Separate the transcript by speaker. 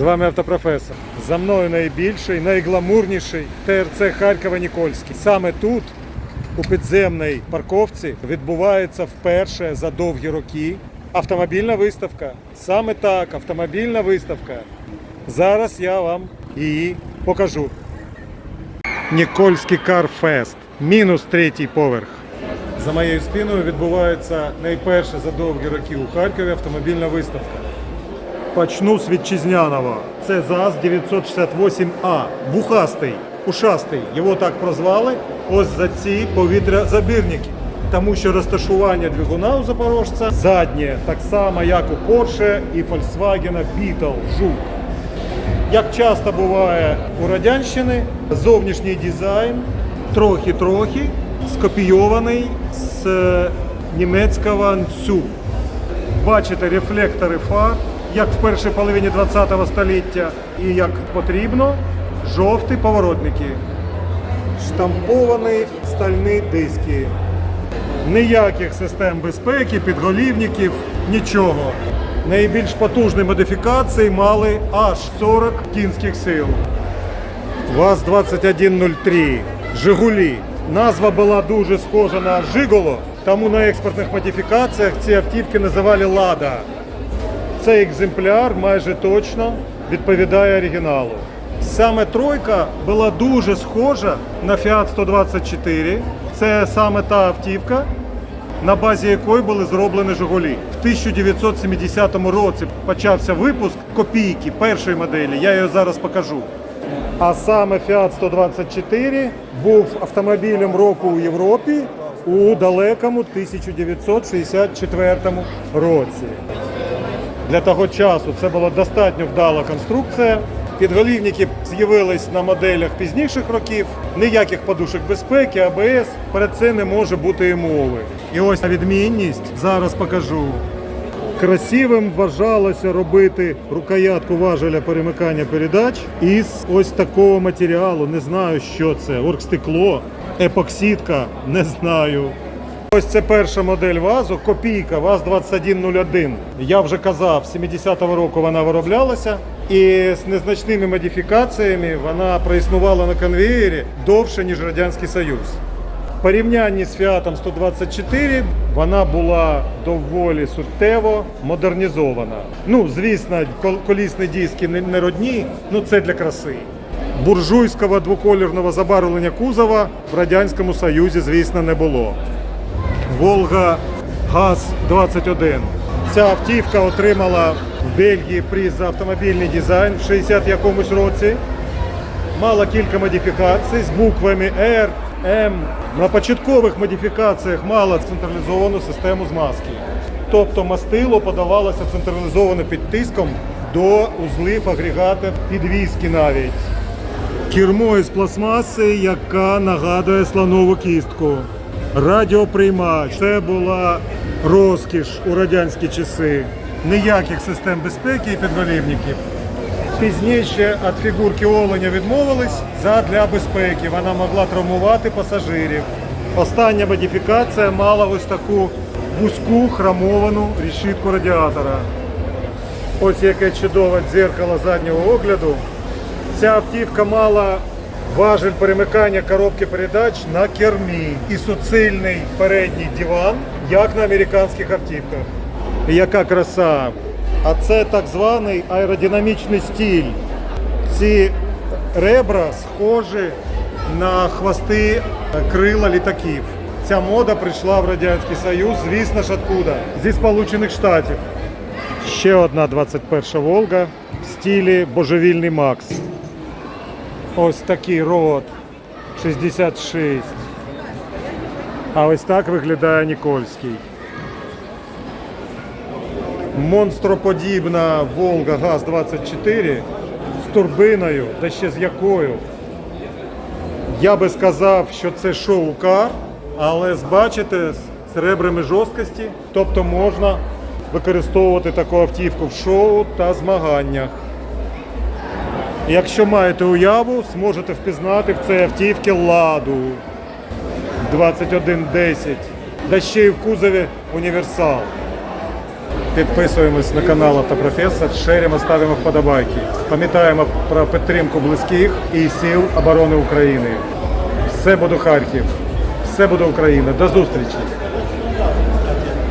Speaker 1: З вами автопрофесор. За мною найбільший, найгламурніший ТРЦ Харкова Нікольський. Саме тут, у підземній парковці, відбувається вперше за довгі роки автомобільна виставка. Саме так, автомобільна виставка. Зараз я вам її покажу. Нікольський Карфест. Мінус третій поверх. За моєю спиною відбувається найперша за довгі роки у Харкові автомобільна виставка. Почну з вітчизняного. Це ЗАЗ 968А. Вухастий, ушастий. Його так прозвали. Ось за ці повітрязабірники. Тому що розташування двигуна у Запорожця заднє, так само, як у Porsche і Volkswagen Beetle Жук. Як часто буває у радянщини, зовнішній дизайн трохи-трохи скопійований з е, німецького НЦЮ. Бачите рефлектори фар, як в першій половині 20 століття, і як потрібно, жовті поворотники. Штамповані стальні диски. Ніяких систем безпеки, підголівників, нічого. Найбільш потужні модифікації мали аж 40 кінських сил. ВАЗ-2103, Жигулі. Назва була дуже схожа на Жиголо, тому на експортних модифікаціях ці автівки називали Лада. Цей екземпляр майже точно відповідає оригіналу. Саме тройка була дуже схожа на Fiat 124. Це саме та автівка, на базі якої були зроблені Жигулі. В 1970 році почався випуск копійки першої моделі. Я її зараз покажу. А саме Fiat 124 був автомобілем року у Європі у далекому 1964 році. Для того часу це була достатньо вдала конструкція. Підголівники з'явились на моделях пізніших років. Ніяких подушок безпеки, АБС. Перед це не може бути і мови. І ось відмінність зараз покажу. Красивим вважалося робити рукоятку важеля перемикання передач із ось такого матеріалу. Не знаю, що це. Оргстекло, епоксидка, не знаю. Ось це перша модель ВАЗу, копійка ВАЗ-2101. Я вже казав, 70-го року вона вироблялася. І з незначними модифікаціями вона проіснувала на конвеєрі довше, ніж Радянський Союз. В порівнянні з Fiat 124 вона була доволі суттєво модернізована. Ну, звісно, кол- колісні диски не родні, ну це для краси. Буржуйського двоколірного забарвлення кузова в Радянському Союзі, звісно, не було. Волга ГАЗ-21. Ця автівка отримала в Бельгії приз за автомобільний дизайн в 60 якомусь році. Мала кілька модифікацій з буквами R, M. На початкових модифікаціях мала централізовану систему змазки. Тобто мастило подавалося централізовано під тиском до узлів агрегатів підвіски навіть. Кермо із пластмаси, яка нагадує слонову кістку. Радіоприймач. Це була розкіш у радянські часи. Ніяких систем безпеки і підголівників. Пізніше від фігурки оленя відмовились задля безпеки. Вона могла травмувати пасажирів. Остання модифікація мала ось таку вузьку хромовану решітку радіатора. Ось яке чудове дзеркало заднього огляду. Ця автівка мала важель перемикання коробки передач на кермі і суцільний передній диван, як на американських автівках. Яка краса! А це так званий аеродинамічний стіль. Ці ребра схожі на хвости крила літаків. Ця мода прийшла в Радянський Союз, звісно ж, откуда? Зі Сполучених Штатів. Ще одна 21 Волга в стилі Божевільний Макс. Ось такий рот 66. А ось так виглядає Нікольський. Монстроподібна Волга ГАЗ-24 з турбиною, та ще з якою. Я би сказав, що це шоу-кар, але бачите, з ребрами жорсткості, тобто можна використовувати таку автівку в шоу та змаганнях. Якщо маєте уяву, зможете впізнати в цій автівці ладу 2110, да ще й в кузові універсал. Підписуємось на канал Автопрофесор, шеримо, ставимо вподобайки. Пам'ятаємо про підтримку близьких і сил оборони України. Все буде Харків, все буде Україна. До зустрічі!